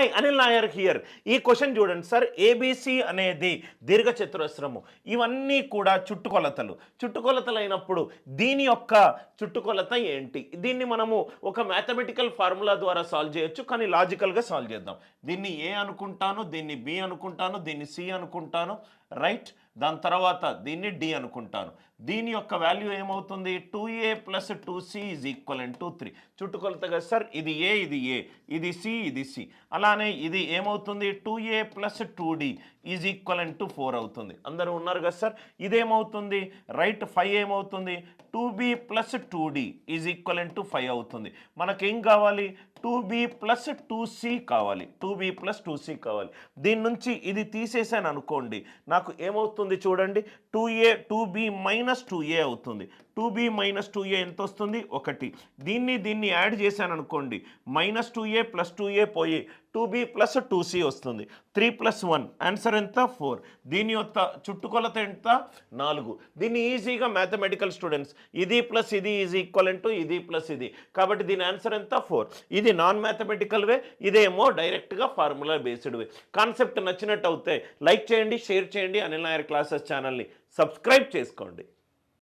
Hi Anil Nair here ఈ question చూడండి sir ABC అనేది దీర్ఘచతురస్రము. ఇవన్నీ కూడా చుట్టుకొలతలు. చుట్టుకొలతలు అయినప్పుడు దీని యొక్క చుట్టుకొలత ఏంటి? దీన్ని మనము ఒక మ్యాథమెటికల్ ఫార్ములా ద్వారా సాల్వ్ చేయొచ్చు కానీ లాజికల్గా సాల్వ్ చేద్దాం. దీన్ని ఏ అనుకుంటాను దీన్ని బి అనుకుంటాను దీన్ని సి అనుకుంటాను. రైట్? దాని తర్వాత దీన్ని డి అనుకుంటాను. దీని యొక్క వాల్యూ ఏమవుతుంది? Two A plus two C is equal and to three చుట్టుకొలతగా sir ఇది ఏ ఇది ఏ ఇది సి ఇది సి అలానే ఇది ఏమవుతుంది? Two A plus two D is equal and to four అవుతుంది. అందరూ ఉన్నారు కదా సార్? ఇదేమవుతుంది? రైట్ ఫైవ్ ఏమవుతుంది? Two B plus two D is equal and to five అవుతుంది. మనకేం కావాలి? Two B plus two C కావాలి. Two B plus two C కావాలి. దీని నుంచి ఇది తీసేసాను అనుకోండి నాకు ఏమవుతుంది చూడండి two A two B minus two A అవుతుంది. Two B minus two A ఎంత వస్తుంది ఒకటి. దీన్ని దీన్ని యాడ్ చేశాను అనుకోండి minus two A plus two A పోయి two B plus two C వస్తుంది. త్రీ ప్లస్ వన్ ఆన్సర్ ఎంత? ఫోర్. దీని యొక్క చుట్టుకొలత ఎంత? నాలుగు. దీన్ని ఈజీగా మ్యాథమెటికల్ స్టూడెంట్స్ ఇది ప్లస్ ఇది ఈజ్ ఈక్వల్ టు ఇది ప్లస్ ఇది. కాబట్టి దీని ఆన్సర్ ఎంత? ఫోర్. ఇది నాన్ మ్యాథమెటికల్ వే ఇదేమో డైరెక్ట్గా ఫార్ములా బేస్డ్ వే. కాన్సెప్ట్ నచ్చినట్టు అవుతే లైక్ చేయండి షేర్ చేయండి అనిల్ నాయర్ క్లాసెస్ ఛానల్ని సబ్స్క్రైబ్ చేసుకోండి.